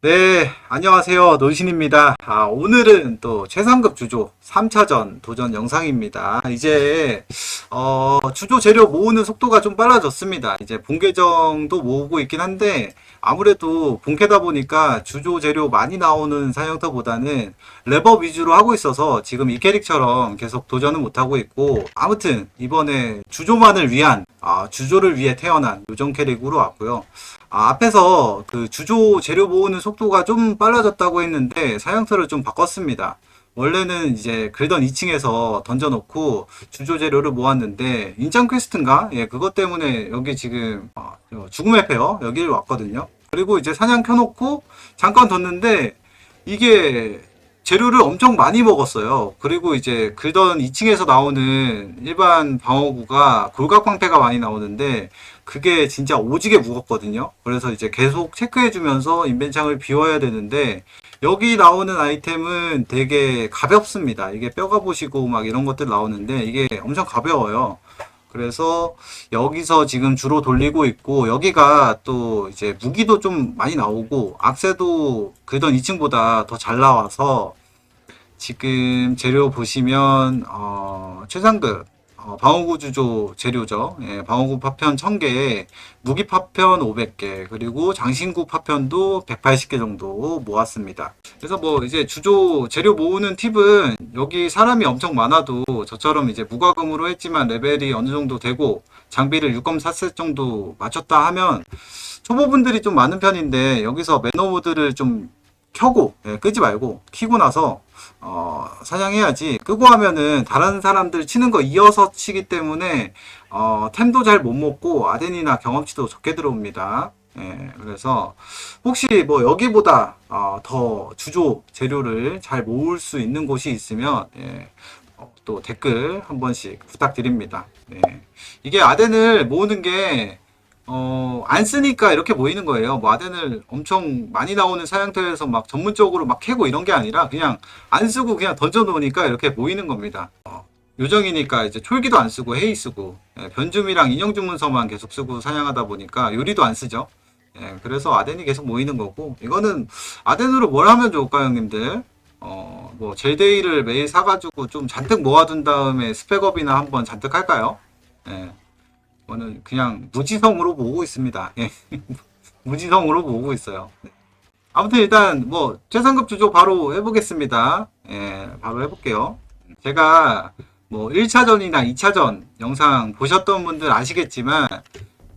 네, 안녕하세요. 논신입니다. 아, 오늘은 또 최상급 주조 3차전 도전 영상입니다. 이제, 어, 주조 재료 모으는 속도가 좀 빨라졌습니다. 이제 본계정도 모으고 있긴 한데, 아무래도 본캐다 보니까 주조 재료 많이 나오는 사냥터 보다는 랩업 위주로 하고 있어서 지금 이 캐릭처럼 계속 도전은 못하고 있고, 아무튼 이번에 주조만을 위한, 아, 주조를 위해 태어난 요정 캐릭으로 왔고요. 아, 앞에서 그 주조 재료 모으는 속도가 좀 빨라졌다고 했는데 사양터를 좀 바꿨습니다. 원래는 이제 글던 2층에서 던져놓고 주조 재료를 모았는데 인장 퀘스트인가? 예, 그것 때문에 여기 지금 어, 죽음의 페어 여기를 왔거든요. 그리고 이제 사냥 켜놓고 잠깐 뒀는데 이게 재료를 엄청 많이 먹었어요. 그리고 이제 글던 2층에서 나오는 일반 방어구가 골각방패가 많이 나오는데 그게 진짜 오지게 무겁거든요. 그래서 이제 계속 체크해주면서 인벤창을 비워야 되는데 여기 나오는 아이템은 되게 가볍습니다. 이게 뼈가 보시고 막 이런 것들 나오는데 이게 엄청 가벼워요. 그래서 여기서 지금 주로 돌리고 있고 여기가 또 이제 무기도 좀 많이 나오고 악세도 그던 2층보다 더 잘 나와서 지금 재료 보시면 어, 최상급 어, 방어구 주조 재료죠. 예, 방어구 파편 1000개에 무기 파편 500개 그리고 장신구 파편도 180개 정도 모았습니다. 그래서 뭐 이제 주조 재료 모으는 팁은 여기 사람이 엄청 많아도 저처럼 이제 무과금으로 했지만 레벨이 어느 정도 되고 장비를 6검 4셋 정도 맞췄다 하면 초보분들이 좀 많은 편인데 여기서 매너 모드를 좀 켜고 예, 끄지 말고 키고 나서 어, 사냥해야지 끄고 하면은 다른 사람들 치는 거 이어서 치기 때문에 어, 템도 잘 못 먹고 아덴이나 경험치도 적게 들어옵니다. 예, 그래서 혹시 뭐 여기보다 어, 더 주조 재료를 잘 모을 수 있는 곳이 있으면 예, 어, 또 댓글 한 번씩 부탁드립니다. 예. 이게 아덴을 모으는 게 어, 안 쓰니까 이렇게 모이는 거예요. 뭐 아덴을 엄청 많이 나오는 사냥터에서 막 전문적으로 막 캐고 이런 게 아니라 그냥 안 쓰고 그냥 던져 놓으니까 이렇게 모이는 겁니다. 어, 요정이니까 이제 촐기도 안 쓰고 헤이 쓰고 예, 변줌이랑 인형 주 문서만 계속 쓰고 사냥하다 보니까 요리도 안 쓰죠. 예, 그래서 아덴이 계속 모이는 거고 이거는 아덴으로 뭘 하면 좋을까요, 형님들? 어, 뭐 젤데이를 매일 사가지고 좀 잔뜩 모아둔 다음에 스펙업이나 한번 잔뜩 할까요? 예. 저는 그냥 무지성으로 모으고 있습니다. 예. 무지성으로 모으고 있어요. 네. 아무튼 일단 뭐 최상급 주조 바로 해보겠습니다. 예, 바로 해볼게요. 제가 뭐 1차전이나 2차전 영상 보셨던 분들 아시겠지만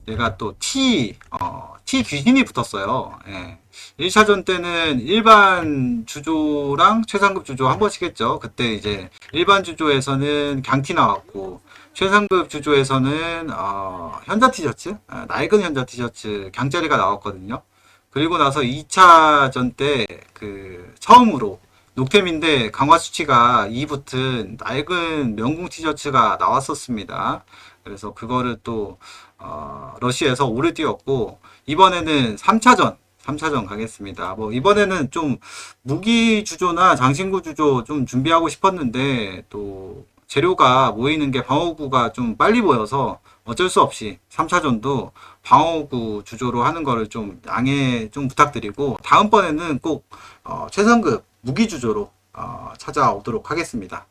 제가 또 T, 어, T 귀신이 붙었어요. 예. 1차전 때는 일반 주조랑 최상급 주조 한 번씩 했죠. 그때 이제 일반 주조에서는 강티 나왔고 최상급 주조에서는 어, 현자 티셔츠, 아, 낡은 현자 티셔츠 강자리가 나왔거든요. 그리고 나서 2차전 때 그 처음으로 녹템인데 강화 수치가 2 붙은 낡은 명궁 티셔츠가 나왔었습니다. 그래서 그거를 또 어, 러시에서 오래 뛰었고 이번에는 3차전 3차전 가겠습니다. 뭐 이번에는 좀 무기 주조나 장신구 주조 좀 준비하고 싶었는데 또 재료가 모이는 게 방어구가 좀 빨리 보여서 어쩔 수 없이 3차전도 방어구 주조로 하는 거를 좀 양해 좀 부탁드리고 다음번에는 꼭 어, 최상급 무기 주조로 어, 찾아오도록 하겠습니다.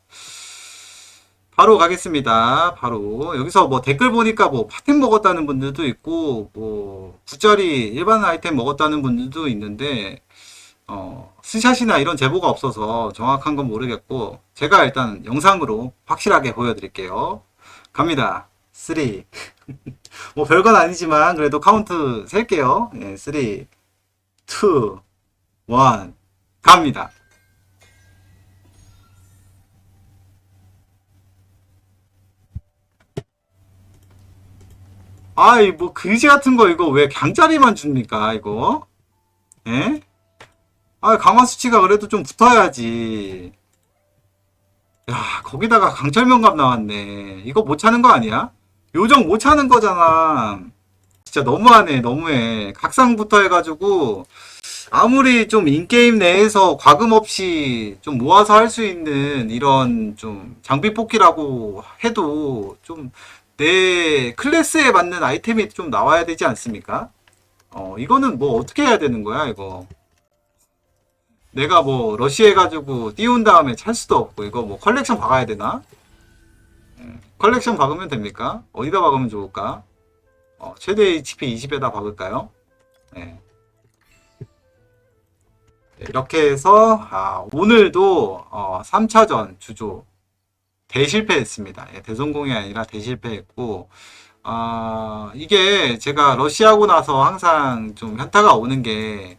바로 가겠습니다. 바로 여기서 뭐 댓글 보니까 뭐 파템 먹었다는 분들도 있고 뭐 구짜리 일반 아이템 먹었다는 분들도 있는데 어, 스샷이나 이런 제보가 없어서 정확한 건 모르겠고 제가 일단 영상으로 확실하게 보여드릴게요. 갑니다. 3. 뭐 별건 아니지만 그래도 카운트 셀게요. 예, 3, 2, 1. 갑니다. 아이 뭐 그지 같은 거 이거 왜 강짜리만 줍니까 이거? 예? 아 강화 수치가 그래도 좀 붙어야지. 야 거기다가 강철명갑 나왔네. 이거 못 차는 거 아니야? 요정 못 차는 거잖아. 진짜 너무하네 너무해. 각상부터 해가지고 아무리 좀 인게임 내에서 과금 없이 좀 모아서 할 수 있는 이런 좀 장비 뽑기라고 해도 좀 내 클래스에 맞는 아이템이 좀 나와야 되지 않습니까? 어, 이거는 뭐 어떻게 해야 되는 거야, 이거. 내가 뭐 러시해가지고 띄운 다음에 찰 수도 없고 이거 뭐 컬렉션 박아야 되나? 음, 컬렉션 박으면 됩니까? 어디다 박으면 좋을까? 어, 최대 HP 20에다 박을까요? 네. 네, 이렇게 해서 아, 오늘도 어, 3차전 주조 대실패했습니다. 예, 대성공이 아니라 대실패했고 아, 이게 제가 러시아고 나서 항상 좀 현타가 오는 게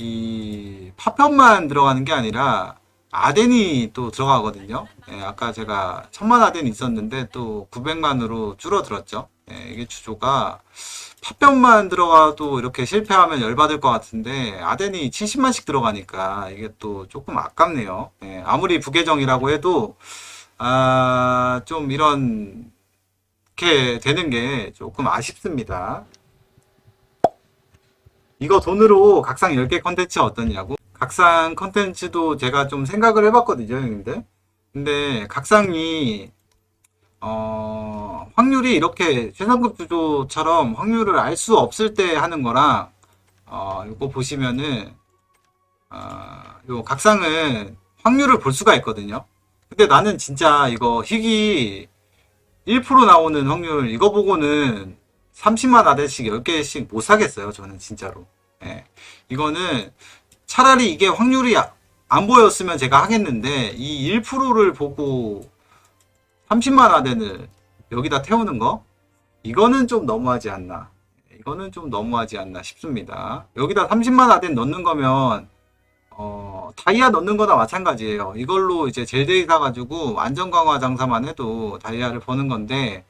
이 파편만 들어가는 게 아니라 아덴이 또 들어가거든요. 예, 아까 제가 천만 아덴이 있었는데 또 900만으로 줄어들었죠. 예, 이게 주조가 파편만 들어가도 이렇게 실패하면 열받을 것 같은데 아덴이 70만씩 들어가니까 이게 또 조금 아깝네요. 예, 아무리 부계정이라고 해도 아, 좀 이런 이렇게 되는 게 조금 아쉽습니다. 이거 돈으로 각상 10개 컨텐츠 어떠냐고? 각상 컨텐츠도 제가 좀 생각을 해봤거든요, 형님들. 근데 각상이, 어, 확률이 이렇게 최상급 주조처럼 확률을 알 수 없을 때 하는 거랑, 어, 이거 보시면은, 어, 요 각상은 확률을 볼 수가 있거든요. 근데 나는 진짜 이거 희귀 1% 나오는 확률, 이거 보고는 30만 아대씩 10개씩 못 사겠어요. 저는 진짜로. 예. 이거는 차라리 이게 확률이 아- 안 보였으면 제가 하겠는데 이 1%를 보고 30만 아덴을 여기다 태우는 거 이거는 좀 너무하지 않나. 이거는 좀 너무하지 않나 싶습니다. 여기다 30만 아덴 넣는 거면 어, 다이아 넣는 거나 마찬가지예요. 이걸로 이제 젤데이 사가지고 안전 강화 장사만 해도 다이아를 버는 건데,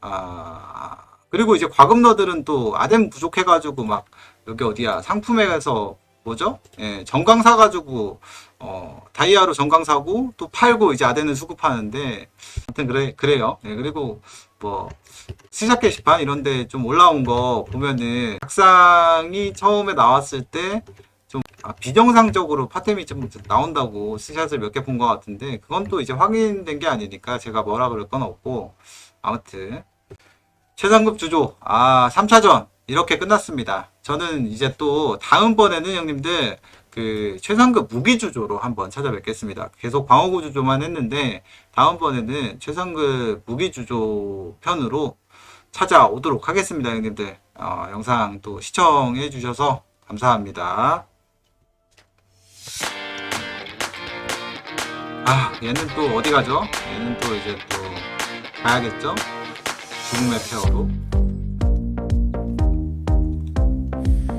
아, 그리고 이제 과금러들은 또 아덴 부족해가지고 막, 여기 어디야, 상품에서 뭐죠? 예, 정강 사가지고, 어, 다이아로 정강 사고, 또 팔고 이제 아덴을 수급하는데, 아무튼 그래, 그래요. 예, 그리고 뭐, 시작 게시판 이런 데 좀 올라온 거 보면은, 작상이 처음에 나왔을 때, 아, 비정상적으로 파템이 좀 나온다고 스샷을 몇 개 본 것 같은데 그건 또 이제 확인된 게 아니니까 제가 뭐라 그럴 건 없고 아무튼 최상급 주조. 아 3차전. 이렇게 끝났습니다. 저는 이제 또 다음번에는 형님들 그 최상급 무기 주조로 한번 찾아뵙겠습니다. 계속 방어구 주조만 했는데 다음번에는 최상급 무기 주조 편으로 찾아오도록 하겠습니다 형님들. 어, 영상 또 시청해 주셔서 감사합니다. 아, 얘는 또 어디 가죠? 얘는 또 이제 또 가야겠죠? 죽음의 페어로.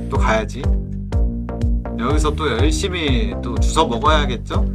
또 가야지. 여기서 또 열심히 또 주워 먹어야겠죠?